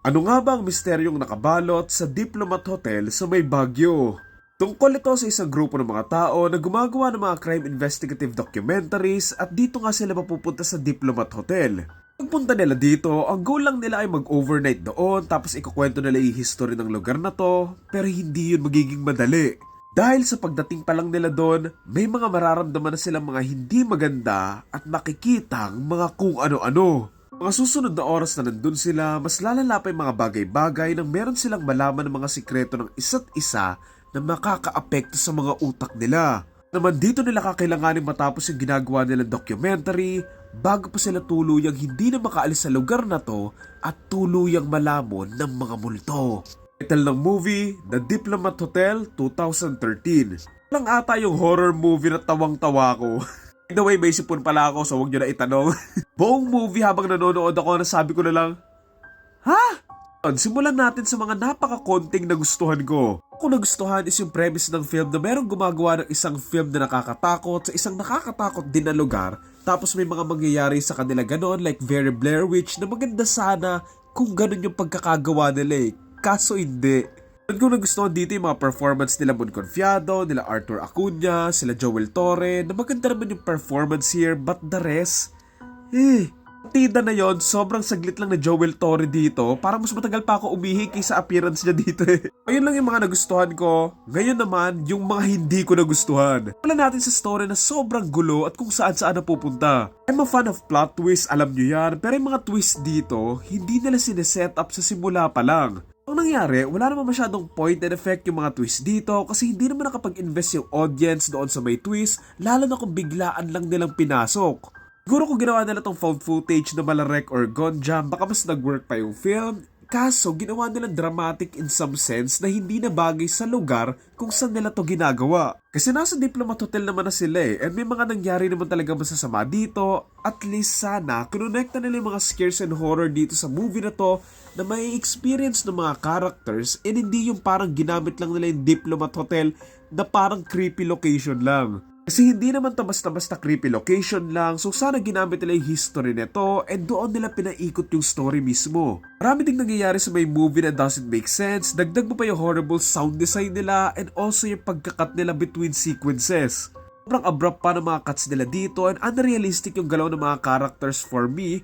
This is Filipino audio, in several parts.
Ano nga ba ang misteryong nakabalot sa Diplomat Hotel sa may Baguio? Tungkol ito sa isang grupo ng mga tao na gumagawa ng mga crime investigative documentaries at dito nga sila mapupunta sa Diplomat Hotel. Pagpunta nila dito, ang goal lang nila ay mag-overnight doon tapos ikukwento nila yung history ng lugar na to pero hindi yun magiging madali. Dahil sa pagdating pa lang nila doon, may mga mararamdaman na silang mga hindi maganda at makikitang mga kung ano-ano. Mga susunod na oras na nandun sila, mas lalala pa yung mga bagay-bagay nang meron silang malaman ng mga sikreto ng isa't isa na makakaapekto sa mga utak nila. Naman dito nila kakailanganin matapos yung ginagawa nilang documentary bago pa sila tuluyang hindi na makaalis sa lugar na to at tuluyang malamon ng mga multo. Title ng movie, The Diplomat Hotel 2013. Lang ata yung horror movie na tawang-tawa ko. The way, may sipon pala ako so huwag nyo na itanong. Buong movie habang nanonood ako nasabi ko na lang, Ha? Simulan natin sa mga napaka-konting nagustuhan ko. Ako nagustuhan is yung premise ng film na merong gumagawa ng isang film na nakakatakot sa isang nakakatakot din na lugar tapos may mga mangyayari sa kanila ganon like very Blair Witch na maganda sana kung ganon yung pagkakagawa nila eh. Kaso hindi. At kung nagustuhan dito yung mga performance nila Bon Confiado, nila Arthur Acuna, sila Joel Torre, na maganda naman yung performance here but the rest, eh, Tida na yon, sobrang saglit lang na Joel Torre dito. Parang mas matagal pa ako umihi kaysa appearance niya dito eh. Ayun lang yung mga nagustuhan ko. Ngayon naman, yung mga hindi ko nagustuhan. Wala natin sa story na sobrang gulo at kung saan saan na pupunta. I'm a fan of plot twist, alam nyo yan. Pero yung mga twist dito, hindi nila sineset up sa simula pa lang. Ang nangyari, wala naman masyadong point and effect yung mga twist dito kasi hindi naman nakapag-invest yung audience doon sa may twist lalo na kung biglaan lang nilang pinasok. Siguro kung ginawa nila tong found footage na malarek or gone jam, baka mas nag-work pa yung film. Kaso, ginawa nilang dramatic in some sense na hindi na bagay sa lugar kung saan nila to ginagawa. Kasi nasa Diplomat Hotel naman na sila eh, and may mga nangyari naman talaga masasama dito. At least sana, kinonekta nila yung mga scares and horror dito sa movie na to na may experience ng mga characters and hindi yung parang ginamit lang nila yung Diplomat Hotel na parang creepy location lang. Kasi hindi naman to basta-basta creepy location lang, so sana ginamit nila yung history nito and doon nila pinaikot yung story mismo. Marami ding nangyayari sa may movie na doesn't make sense, dagdag mo pa yung horrible sound design nila and also yung pagkakat nila between sequences. Sobrang abrupt pa ng mga cuts nila dito and unrealistic yung galaw ng mga characters for me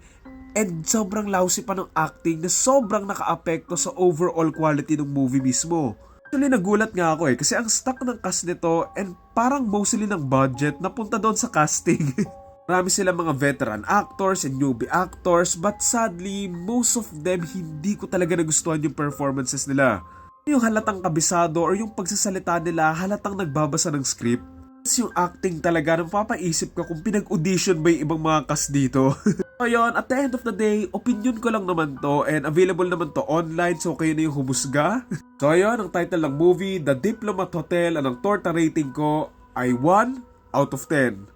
and sobrang lousy pa ng acting na sobrang nakaapekto sa overall quality ng movie mismo. Actually, nagulat nga ako eh kasi ang stock ng cast nito and parang mostly ng budget napunta doon sa casting. Marami sila mga veteran actors and newbie actors but sadly, most of them hindi ko talaga nagustuhan yung performances nila. Yung halatang kabisado or yung pagsasalita nila halatang nagbabasa ng script. Tapos yung acting talaga nang papaisip ka kung pinag-audition ba yung ibang mga cast dito. Ayun, at the end of the day, opinion ko lang naman to and available naman to online so kayo na yung humusga. so ayun, ang title ng movie, The Diplomat Hotel, at ang torta rating ko ay 1 out of 10.